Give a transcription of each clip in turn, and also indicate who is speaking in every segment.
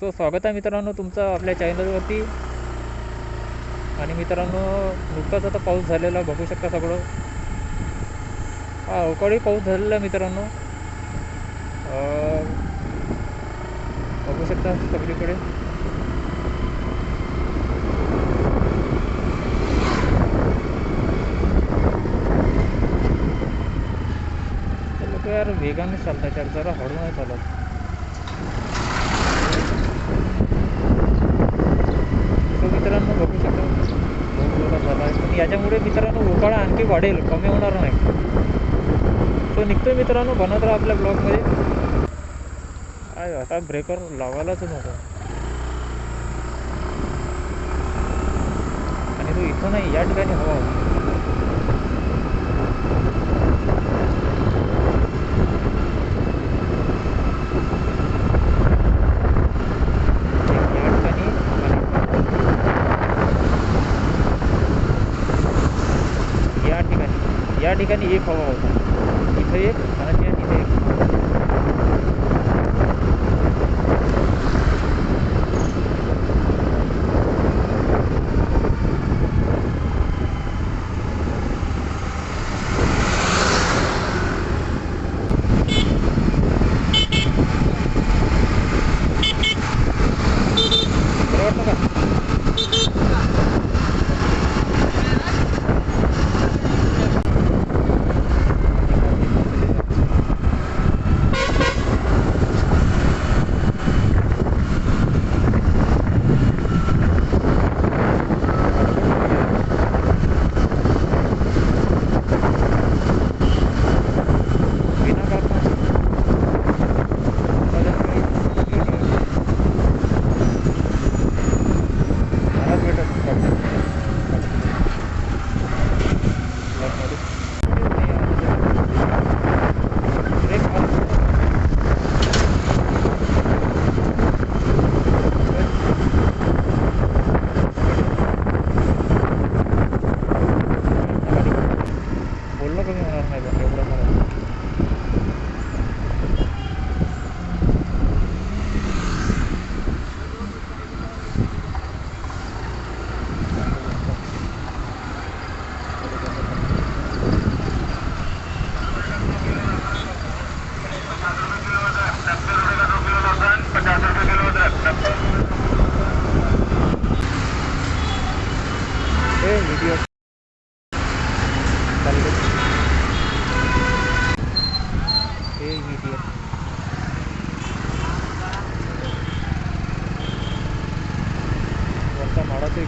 Speaker 1: So स्वागत आहे मित्रांनो तुमचं आपल्या चॅनलवरती आणि मित्रांनो नुकताच आता पाऊस झालेला बघू शकता सगळं. हा अवकाळी पाऊस झालेला मित्रांनो. बघू शकता सगळीकडे. लोक यार वेगाने चालतात यार जरा हळू नाही चालत तो मित्रांनो बघू शकता बहुत जोरात झाला आहे पण याच्यामुळे मित्रांनो उकाळा आणखी वाढेल कमी होणार नाही. तो निघतोय मित्रांनो बनत राहा आपल्या ब्लॉगमध्ये. आय आता ब्रेकर लावायलाच नको. आणि तो इथं नाही या ठिकाणी हवा होता या ठिकाणी आणि या ठिकाणी या ठिकाणी एक हवा होता. इथं एक बोलणं कमी होणार नाही पण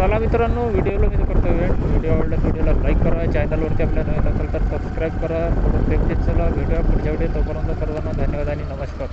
Speaker 1: चला मित्रांनो व्हिडिओला मी करतो वेळ. व्हिडिओ आवडला व्हिडिओला लाईक करा. चॅनलवरती आपल्या नवीन असेल तर सबस्क्राईब करा. थोडं प्रेमचित चला. व्हिडिओ पुढच्या व्हिडिओ तोपर्यंत सर्वांना धन्यवाद आणि नमस्कार.